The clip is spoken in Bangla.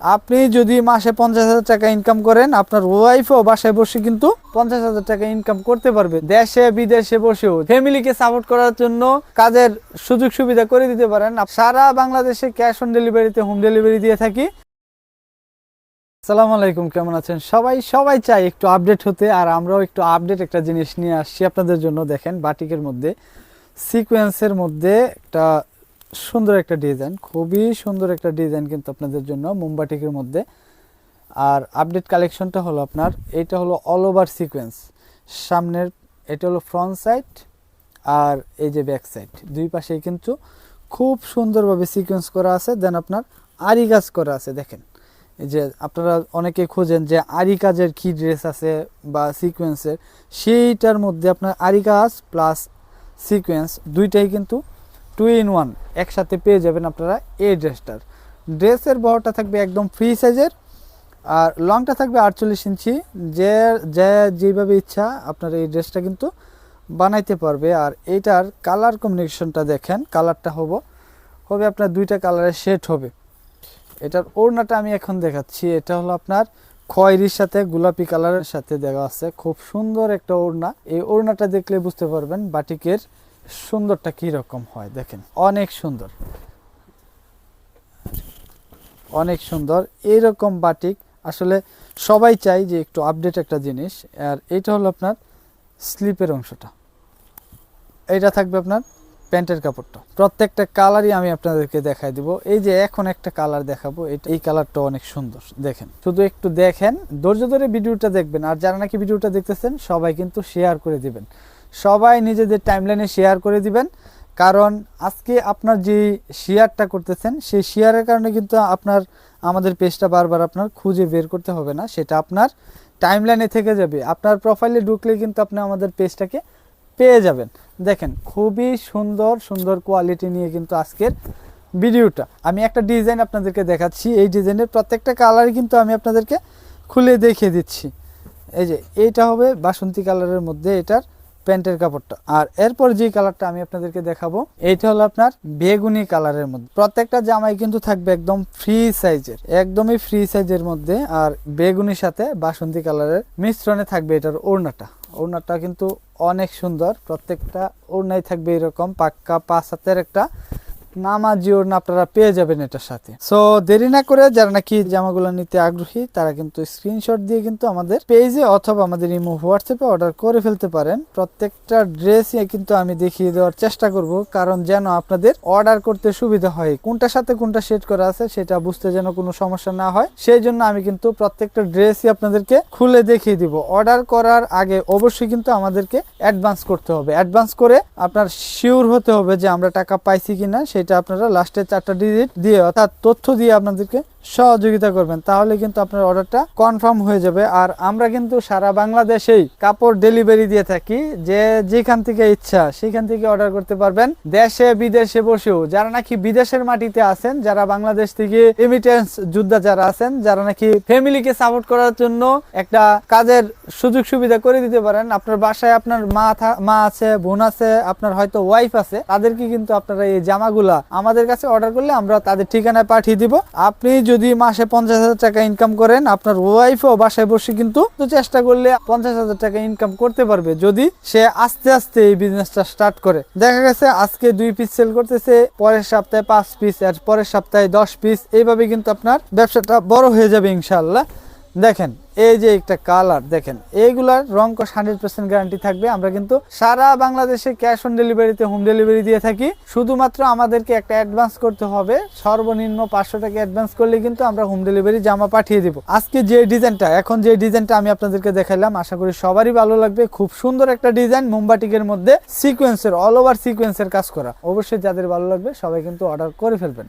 আপনি যদি মাসে পঞ্চাশ হাজার টাকা ইনকাম করেন, আপনার ওয়াইফও বাসায় বসে কিন্তু পঞ্চাশ হাজার টাকা ইনকাম করতে পারবে। দেশে, বিদেশে বসেও ফ্যামিলিকে সাপোর্ট করার জন্য কাজের সুযোগ সুবিধা করে দিতে পারেন। সারা বাংলাদেশে ক্যাশ অন ডেলিভারিতে হোম ডেলিভারি দিয়ে থাকি। আসসালামু আলাইকুম, কেমন আছেন? সবাই সবাই চাই একটু আপডেট হতে, আর আমরাও একটু আপডেট একটা জিনিস নিয়ে আসছি আপনাদের জন্য। দেখেন বাটিকের মধ্যে সিকোয়েন্সের মধ্যে একটা সুন্দর একটা ডিজাইন, খুবই সুন্দর একটা ডিজাইন কিন্তু আপনাদের জন্য মোমবাটিকের মধ্যে। আর আপডেট কালেকশনটা হলো আপনার, এটা হলো অল ওভার সিকোয়েন্স সামনের, এটা হলো ফ্রন্ট সাইড আর এই যে ব্যাক সাইড দুই পাশেই কিন্তু খুব সুন্দরভাবে সিকোয়েন্স করা আছে। দেন আপনার আরি কাজ করা আছে, দেখেন। এই যে আপনারা অনেকে খোঁজেন যে আরি কাজের কি ড্রেস আছে বা সিকোয়েন্সের সেইটার মধ্যে আপনার আরি কাজ প্লাস সিকোয়েন্স দুইটাই কিন্তু টু ইন ওয়ান একসাথে পেয়ে যাবেন আপনারা এই ড্রেসটার। ড্রেসের বহরটা থাকবে একদম ফ্রি সাইজের আর লংটা থাকবে আটচল্লিশ ইঞ্চি। যে যে যেভাবে ইচ্ছা আপনার এই ড্রেসটা কিন্তু বানাইতে পারবে। আর এইটার কালার কম্বিনেশনটা দেখেন কালারটা হব, হবে আপনার দুইটা কালারের শেড হবে। এটার ওড়নাটা আমি এখন দেখাচ্ছি। এটা হলো আপনার খয়েরির সাথে, গোলাপি কালারের সাথে দেওয়া আছে। খুব সুন্দর একটা ওড়না। এই ওড়নাটা দেখলে বুঝতে পারবেন বাটিকের সুন্দরটা কি রকম হয় দেখেন, অনেক সুন্দর। অনেক সুন্দর এইরকম বাটিক। আসলে সবাই চাই যে একটু আপডেট একটা জিনিস, আর এটা হলো আপনার স্লিপের অংশটা। এটা থাকবে আপনার প্যান্টের কাপড়টা। প্রত্যেকটা কালারই আমি আপনাদেরকে দেখাই দিব। এই যে এখন একটা কালার দেখাবো, এটা এই কালারটা অনেক সুন্দর, দেখেন। শুধু একটু দেখেন, ধৈর্য ধরে ভিডিওটা দেখবেন। আর যারা নাকি ভিডিওটা দেখতেছেন, সবাই কিন্তু শেয়ার করে দিবেন। সবাই নিজেদের টাইমলাইনে শেয়ার করে দিবেন। কারণ আজকে আপনার যে শেয়ারটা করতেছেন, সেই শেয়ারের কারণে কিন্তু আপনার, আমাদের পেজটা বারবার আপনার খুঁজে বের করতে হবে না। সেটা আপনার টাইমলাইনে থেকে যাবে। আপনার প্রোফাইলে ঢুকলে কিন্তু আপনি আমাদের পেজটাকে পেয়ে যাবেন। দেখেন, খুবই সুন্দর সুন্দর কোয়ালিটি নিয়ে কিন্তু আজকের ভিডিওটা আমি একটা ডিজাইন আপনাদেরকে দেখাচ্ছি। এই ডিজাইনের প্রত্যেকটা কালারই কিন্তু আমি আপনাদেরকে খুলে দেখিয়ে দিচ্ছি। এই যে, এইটা হবে বাসন্তী কালারের মধ্যে এটার প্যান্টের কাপড়টা। আর এরপর যে কালারটা আমি আপনাদেরকে দেখাবো, এইটা হলো আপনার বেগুনি কালারের মধ্যে। প্রত্যেকটা জামাই কিন্তু থাকবে একদম ফ্রি সাইজের, একদমই ফ্রি সাইজের মধ্যে। আর বেগুনির সাথে বাসন্তী কালারের মিশ্রণে থাকবে এটার ওড়নাটা। ওড়নাটা কিন্তু অনেক সুন্দর, প্রত্যেকটা ওড়নাই থাকবে এরকম, পাক্কা পাঁচ হাতের একটা নামাজি ওড়না আপনারা পেয়ে যাবেন এটার সাথে। সো দেরি না করে যারা নাকি জামাগুলো নিতে আগ্রহী, তারা কিন্তু স্ক্রিনশট দিয়ে কিন্তু আমাদের পেজে অথবা আমাদের ইমো হোয়াটসঅ্যাপে অর্ডার করে ফেলতে পারেন। প্রত্যেকটা ড্রেসই কিন্তু আমি দেখিয়ে দেওয়ার চেষ্টা করব, কারণ যেন আপনাদের অর্ডার করতে সুবিধা হয়। কোনটার সাথে কোনটা সেট করা আছে সেটা বুঝতে যেন কোনো সমস্যা না হয়। সেই জন্য আমি কিন্তু প্রত্যেকটা ড্রেসই আপনাদেরকে খুলে দেখিয়ে দিব। অর্ডার করার আগে অবশ্যই কিন্তু আমাদেরকে অ্যাডভান্স করতে হবে। অ্যাডভান্স করে আপনার শিওর হতে হবে যে আমরা টাকা পাইছি কিনা সেটা আপনারা লাস্টে চারটা ডিজিট দিয়ে অর্থাৎ তথ্য দিয়ে আপনাদেরকে সহযোগিতা করবেন, তাহলে কিন্তু আপনার অর্ডারটা কনফার্ম হয়ে যাবে। আর আমরা কিন্তু সারা বাংলাদেশেই কাপড় ডেলিভারি দিয়ে থাকি, যে যেখান থেকে ইচ্ছা সেখান থেকে অর্ডার করতে পারবেন। দেশে, বিদেশে বসেও যারা নাকি বিদেশের মাটিতে আছেন, যারা বাংলাদেশ থেকে রেমিটেন্স যোদ্ধা যারা আছেন, যারা নাকি ফ্যামিলিকে সাপোর্ট করার জন্য একটা কাজের সুযোগ সুবিধা করে দিতে পারেন, আপনার বাসায় আপনার মা মা আছে, বোন আছে, আপনার হয়তো ওয়াইফ আছে, তাদেরকে কিন্তু আপনারা এই জামাগুলা আমাদের কাছে অর্ডার করলে আমরা তাদের ঠিকানায় পাঠিয়ে দিব। আপনি যদি মাসে পঞ্চাশ হাজার টাকা ইনকাম করেন, আপনার ওয়াইফও বাসায় বসে কিন্তু চেষ্টা করলে পঞ্চাশ হাজার টাকা ইনকাম করতে পারবে। যদি সে আস্তে আস্তে এই বিজনেসটা স্টার্ট করে। দেখা গেছে, আজকে দুই পিস সেল করতেছে, পরের সপ্তাহে পাঁচ পিস আর পরের সপ্তাহে দশ পিস এইভাবে কিন্তু আপনার ব্যবসাটা বড় হয়ে যাবে ইনশাল্লাহ দেখেন এই যে একটা কালার দেখেন, এইগুলার রং কস হান্ড্রেড পার্সেন্ট গ্যারান্টি থাকবে। আমরা কিন্তু সারা বাংলাদেশে ক্যাশ অন ডেলিভারিতে হোম ডেলিভারি দিয়ে থাকি। শুধুমাত্র আমাদেরকে একটা অ্যাডভান্স করতে হবে। সর্বনিম্ন পাঁচশো টাকা অ্যাডভান্স করলে কিন্তু আমরা হোম ডেলিভারি জামা পাঠিয়ে দিব। আজকে যে ডিজাইনটা এখন যে ডিজাইনটা আমি আপনাদেরকে দেখাইলাম, আশা করি সবারই ভালো লাগবে। খুব সুন্দর একটা ডিজাইন মোমবাটিকের মধ্যে সিকোয়েন্সের অল ওভার সিকোয়েন্সের কাজ করা। অবশ্যই যাদের ভালো লাগবে, সবাই কিন্তু অর্ডার করে ফেলবেন।